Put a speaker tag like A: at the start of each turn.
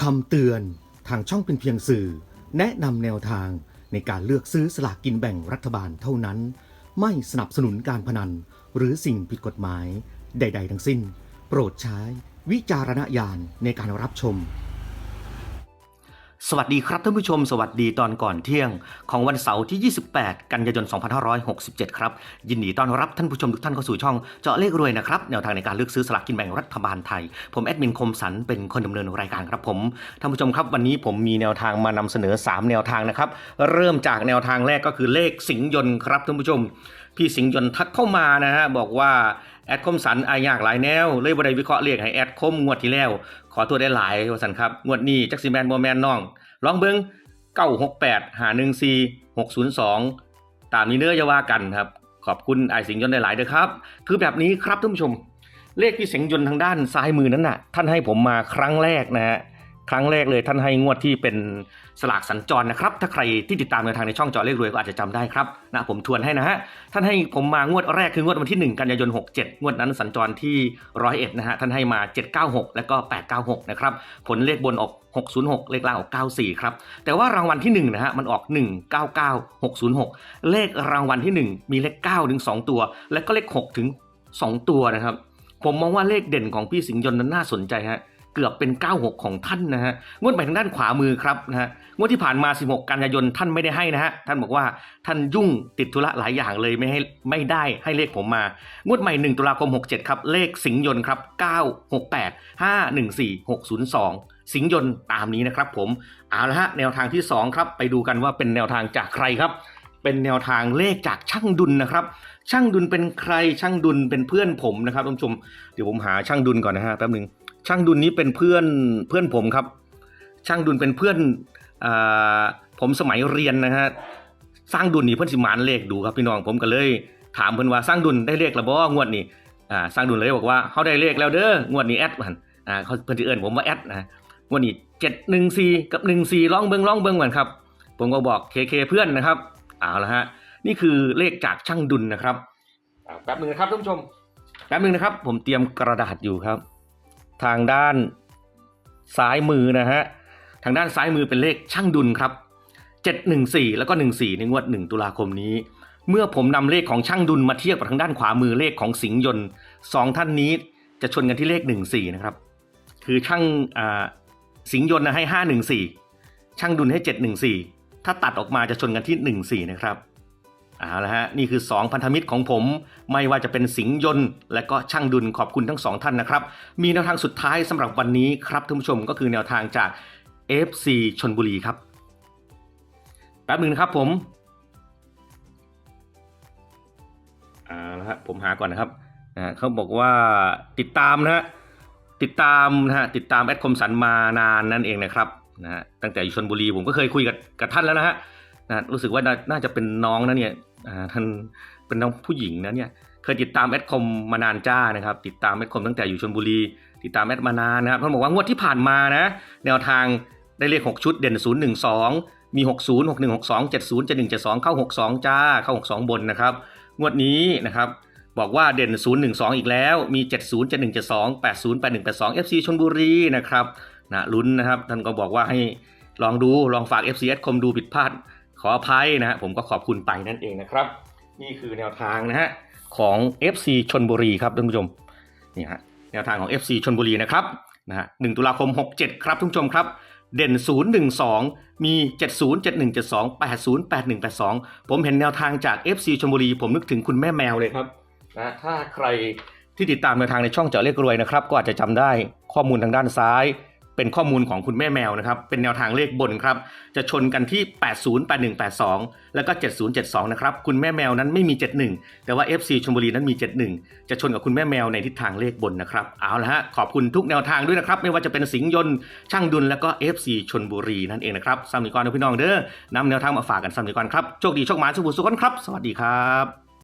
A: คำเตือนทางช่องเป็นเพียงสื่อ แนะนำแนวทางในการเลือกซื้อสลากกินแบ่งรัฐบาลเท่านั้น ไม่สนับสนุนการพนัน หรือสิ่งผิดกฎหมาย ใด ๆ ทั้งสิ้น โปรดใช้วิจารณญาณในการรับชม
B: สวัสดีครับท่านผู้ชม สวัสดีตอนก่อนเที่ยง ของวันเสาร์ที่ 28 กันยายน 2567 ครับ ยินดีต้อนรับท่านผู้ชมทุกท่านเข้าสู่ช่องเจาะเลขรวยนะครับ แนวทางในการเลือกซื้อสลากกินแบ่งรัฐบาลไทย ผมแอดมินคมสันเป็นคนดำเนินรายการครับผม ท่านผู้ชมครับวันนี้ผมมีแนวทางมานำเสนอ 3 แนวทางนะครับ เริ่มจากแนวทางแรกก็คือเลขสิงยนต์ครับท่านผู้ชม พี่สิงยนต์ทักเข้ามานะฮะบอกว่า แอดคมสันอายากหลายแนว เลยบริวิเคราะห์เรียกให้แอดคมงวดที่แล้ว ขอตัวได้หลายว่าสันครับ งวดนี้จักซีแมนบอแมนน้อง ลองเบิ้ง968หา14 602 ตามนี้เนื้อจะว่ากันครับ ขอบคุณไอสิงห์ยนต์ได้หลายเด้อครับ คือแบบนี้ครับท่านผู้ชม เลขพี่สิงห์ยนต์ทางด้านซ้ายมือนั้นน่ะ ท่านให้ผมมาครั้งแรกนะฮะ ครั้งแรกเลยท่านให้งวดที่เป็นสลากสัญจรนะครับ ถ้าใครที่ติดตามในวทางในช่องจอเลขรวยก็อาจจะจำได้ครับนะผมทวนให้นะฮะท่านให้ผมมางวดแรกคืองวดวันที่ 1 กันยายน 67 งวดนั้นสัญจรที่ร้อยเอ็ดนะฮะท่านให้มา 796 แล้วก็ 896 นะครับผลเลขบนออก 606 เลขล่างออก 94 ครับ แต่ว่ารางวัลที่ 1 นะฮะมันออก 199606 เลขรางวัลที่ 1 มีเลข9ถึง2ตัว และก็เลข6ถึง2ตัวนะครับผมมองว่าเลขเด่นของพี่สิงห์ยนต์นั้นน่าสนใจฮะ เกือบเป็น 96 ของท่านนะฮะงวดไปทางด้านขวามือครับนะฮะงวดที่ผ่านมา 16 กันยายนท่านไม่ได้ให้นะฮะท่านบอกว่าท่านยุ่งติดธุระหลายอย่างเลยไม่ให้ไม่ได้ให้เลขผมมางวดใหม่ 1 ตุลาคม 67 ครับเลขสิงยนต์ครับ968 514 602สิงยนต์ตามนี้นะครับผมเอาละฮะแนวทางที่ 2 ครับ ไปดูกันว่าเป็นแนวทางจากใครครับ เป็นแนวทางเลขจากช่างดุลนะครับ ช่างดุลเป็นใครช่างดุลเป็นเพื่อนผมนะครับท่านผู้ชมเดี๋ยวผมหาช่างดุลก่อนนะฮะแป๊บหนึ่ง ช่างดุลนี้เป็นเพื่อนเพื่อนผมครับ ช่างดุลเป็นเพื่อนอ่าผมสมัยเรียนนะฮะสร้างดุลนี่เพื่อนสิหมานเลขดูครับพี่น้องผมก็เลยถามเพื่อนว่าสร้างดุลได้เลขแล้วบ่งวดนี้อ่าสร้างดุลเลยบอกว่าเขาได้เลขแล้วเด้องวดนี้แอดมันอ่าเขาเพื่อนที่เอิญผมว่าแอดนะงวดนี้เจ็ดหนึ่งสี่กับหนึ่งสี่ลองเบิ้งลองเบิ้งก่อนครับ ผมก็บอกเคเคเพื่อนนะครับเอาละฮะนี่คือเลขจากช่างดุลนะครับอ่าแป๊บหนึ่งนะครับท่านผู้ชมแป๊บหนึ่งนะครับ ผมเตรียมกระดาษอยู่ครับ ทางด้านซ้ายมือนะฮะทางด้านซ้ายมือเป็นเลขช่างดุลครับ 714 แล้วก็ 14 ในงวด 1 ตุลาคมนี้ เมื่อผมนำเลขของช่างดุลมาเทียบกับทางด้านขวามือเลขของสิงห์ยนต์สองท่านนี้จะชนกันที่เลข 14 นะครับ คือช่างอ่าสิงห์ยนต์นะให้ 514 ช่างดุลให้ 714 ถ้าตัดออกมาจะชนกันที่ 14 นะครับ เอาละฮะนี่คือ 2 พันธมิตรของผม ไม่ว่าจะเป็นสิงห์ยนต์และก็ช่างดุลขอบคุณทั้งสองท่านนะครับ มีแนวทางสุดท้ายสำหรับวันนี้ครับท่านผู้ชมก็คือแนวทางจาก FC ชนบุรีครับแป๊บหนึ่งนะครับผมเอาละฮะผมหาก่อนนะครับนะเขาบอกว่าติดตามนะฮะติดตามนะฮะติดตามแอดคมสันมานานนั่นเองนะครับนะฮะตั้งแต่อยู่ชนบุรีผมก็เคยคุยกับกับท่านแล้วนะฮะนะรู้สึกว่าน่าจะเป็นน้องนะเนี่ย ท่านเป็นน้องผู้หญิงนะเนี่ยเคยติดตามแอดคอมมานานจ้านะครับ ติดตามแอดคอมตั้งแต่อยู่ชลบุรี ติดตามแอดมานานนะครับท่านบอกว่างวดที่ผ่านมานะ แนวทางได้เลข 6 ชุดเด่น 0 1 2 มี 60 61 62 70 71 72 เข้า 62 จ้า เข้า 62 บนนะครับ งวดนี้นะครับบอกว่าเด่น 0 1 2 อีกแล้ว มี 70 71 72 80 81 82 FC ชลบุรีนะครับนะลุ้นนะครับ ท่านก็บอกว่าให้ลองดู ลองฝาก FC แอดคอมดูผิดพลาด ขออภัยนะฮะผมก็ขอบคุณไปนั่นเองนะครับ นี่คือแนวทางนะฮะของ FC ชนบุรีครับท่านผู้ชมนี่ฮะแนวทางของ FC ชนบุรีนะครับนะฮะ1ตุลาคม 67 ครับท่านผู้ชมครับ เด่น 0 1 2 มี 70 71 72 80 81 82 ผมเห็นแนวทางจาก FC ชนบุรี ผมนึกถึงคุณแม่แมวเลยครับนะถ้าใครที่ติดตามแนวทางในช่องเจาะเลขรวยนะครับ ก็อาจจะจำได้ข้อมูลทางด้านซ้าย เป็นข้อมูลของคุณแม่แมวนะครับ เป็นแนวทางเลขบนครับ จะชนกันที่ 80 81 82 แล้วก็ 70 72 นะครับ คุณแม่แมวนั้นไม่มี 71 แต่ว่า FC ชลบุรีนั้นมี 71 จะชนกับคุณแม่แมวในทิศทางเลขบนนะครับ เอาละฮะ ขอบคุณทุกแนวทางด้วยนะครับ ไม่ว่าจะเป็นสิงห์ยนต์ช่างดุลแล้วก็ FC ชนบุรีนั่นเองนะครับสามีกรนะพี่น้องเด้อนำแนวทางมาฝากกันสามีกรครับ โชคดีโชคหมาสุขบุญสุขคนครับ สวัสดีครับ